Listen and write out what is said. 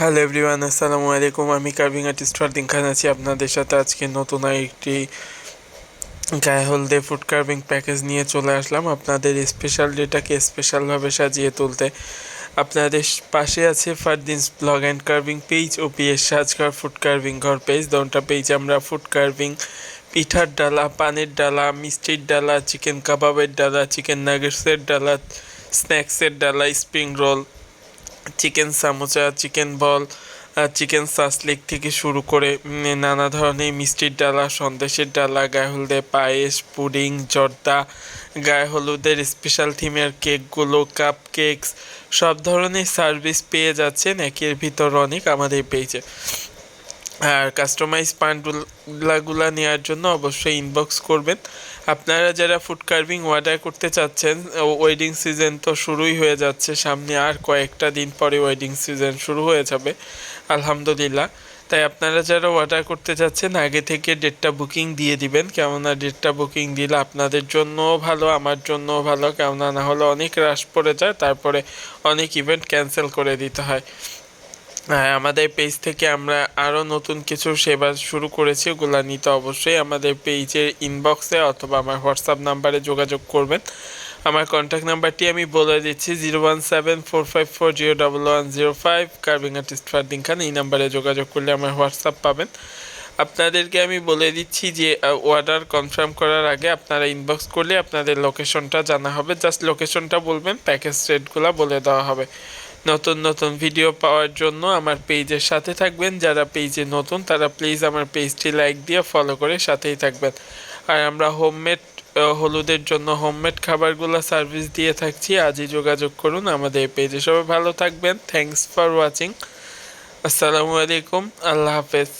Hello everyone, আসসালামু আলাইকুম। আমি কার্ভিং আর্টিস্ট ফারদিন খান আছি আপনাদের সাথে আজকে নতুন একটি গায়ে হলদে ফুড কার্ভিং প্যাকেজ নিয়ে চলে আসলাম। আপনাদের স্পেশাল ডেটাকে স্পেশালভাবে সাজিয়ে তুলতে আপনাদের পাশে আছে Fardin's blog and carving page O PS Sajghar food carving Ghar page. দোনটা page আমরা ফুড কার্ভিং, পিঠার ডালা, পানের ডালা, মিষ্টির ডালা, চিকেন কাবাবের ডালা, চিকেন নাগেটসের ডালা, স্ন্যাক্সের ডালা, spring roll chicken samosa, chicken ball chicken shashlik থেকে শুরু করে নানা ধরনের মিষ্টির ডালা, সন্দেশের ডালা গায়ে হলুদে পায়েস, পুডিং, জর্দা গায়ে হলুদের স্পেশাল থিমের কেকগুলো কাপ কেকস সব ধরনের সার্ভিস পেয়ে যাচ্ছেন, একের ভিতর অনেক আমাদের পেজে আর কাস্টমাইজ পান্ডুলাগুলা নেওয়ার জন্য অবশ্যই ইনবক্স করবেন। আপনারা যারা ফুড কার্ভিং অর্ডার করতে চাচ্ছেন ওয়েডিং সিজন তো শুরুই হয়ে যাচ্ছে, সামনে আর কয়েকটা দিন পরে ওয়েডিং সিজন শুরু হয়ে যাবে, আলহামদুলিল্লাহ। তাই আপনারা যারা অর্ডার করতে চাচ্ছেন, আগে থেকে ডেটটা বুকিং দিয়ে দিবেন, কেননা ডেটটা বুকিং দিলে আপনাদের জন্যও ভালো, আমার জন্যও ভালো, কেননা না হলে অনেক রাশ পড়ে যায়, তারপরে অনেক ইভেন্ট ক্যান্সেল করে দিতে হয় হ্যাঁ। আমাদের পেজ থেকে আমরা আরও নতুন কিছু সেবা শুরু করেছি, ওগুলো নিতে অবশ্যই আমাদের পেজের ইনবক্সে অথবা আমার হোয়াটসঅ্যাপ নাম্বারে যোগাযোগ করবেন। আমার কন্ট্যাক্ট নাম্বারটি আমি বলে দিচ্ছি zero one seven four five four zero double one zero five carving artist Fardin Khan এই নাম্বারে যোগাযোগ করলে আমার হোয়াটসঅ্যাপ পাবেন। আপনাদেরকে আমি বলে দিচ্ছি যে অর্ডার কনফার্ম করার আগে আপনারা ইনবক্স করলে আপনাদের লোকেশনটা জানা হবে। জাস্ট লোকেশনটা বলবেন প্যাকেজ রেটগুলো বলে দেওয়া হবে। নতুন নতুন ভিডিও পাওয়ার জন্য আমার পেজের সাথে থাকবেন। যারা পেজে নতুন, তারা প্লিজ আমার পেজটি লাইক দিয়ে ফলো করে সাথেই থাকবেন। আর আমরা হোমমেড হলুদের জন্য হোমমেড খাবারগুলো সার্ভিস দিয়ে থাকছি। আজই যোগাযোগ করুন আমাদের পেজে সবাই ভালো থাকবেন। থ্যাংকস ফর ওয়াচিং আসসালামু আলাইকুম। আল্লাহ হাফেজ।